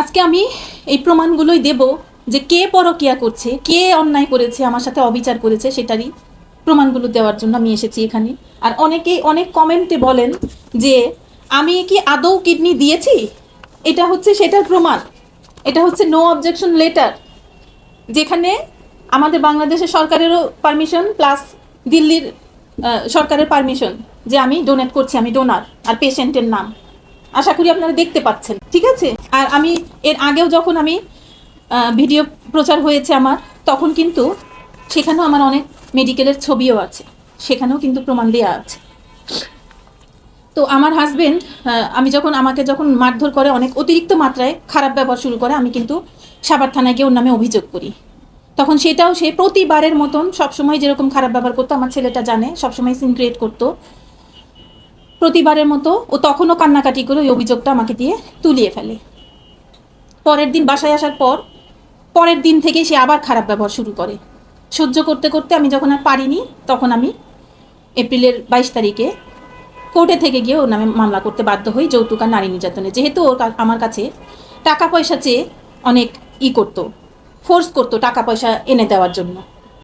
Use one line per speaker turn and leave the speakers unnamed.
আজকে আমি এই প্রমাণগুলোই দেব যে কে পরকিয়া করছে, কে অন্যায় করেছে, আমার সাথে অবিচার করেছে, সেটারই প্রমাণগুলো দেওয়ার জন্য আমি এসেছি এখানে। আর অনেকেই অনেক কমেন্টে বলেন যে, আমি কি আদৌ কিডনি দিয়েছি? এটা হচ্ছে সেটার প্রমাণ। এটা হচ্ছে নো অবজেকশন লেটার যেখানে আমাদের বাংলাদেশের সরকারেরও পারমিশন প্লাস দিল্লির সরকারের পারমিশন যে আমি ডোনেট করছি, আমি ডোনার আর পেশেন্টের নাম। আশা করি আপনারা দেখতে পাচ্ছেন, ঠিক আছে? আর আমি, এর আগেও যখন আমি ভিডিও প্রচার হয়েছে আমার, তখন কিন্তু সেখানেও আমার অনেক মেডিকেলের ছবিও আছে। সেখানেও কিন্তু প্রমাণ দেওয়া আছে। তো আমার হাজবেন্ড আমি যখন, আমাকে যখন মারধর করে অনেক অতিরিক্ত মাত্রায় খারাপ ব্যবহার শুরু করে, আমি কিন্তু সাবার থানায় গিয়ে ওর নামে অভিযোগ করি। তখন সেটাও সে প্রতিবারের মতন সবসময় যেরকম খারাপ ব্যবহার করতো, আমার ছেলেটা জানে, সবসময় সিন ক্রিয়েট করতো। প্রতিবারের মতো ও তখনও কান্নাকাটি করে ওই অভিযোগটা আমাকে দিয়ে তুলিয়ে ফেলে। পরের দিন বাসায় আসার পর, পরের দিন থেকেই সে আবার খারাপ ব্যবহার শুরু করে। সহ্য করতে করতে আমি যখন আর পারিনি, তখন আমি এপ্রিলের বাইশ তারিখে কোর্টে থেকে গিয়ে ওর নামে মামলা করতে বাধ্য হই যৌতুক আর নারী নির্যাতনে। যেহেতু ওর আমার কাছে টাকা পয়সা চেয়ে অনেক ই করতো ফোর্স করতো টাকা পয়সা এনে দেওয়ার জন্য।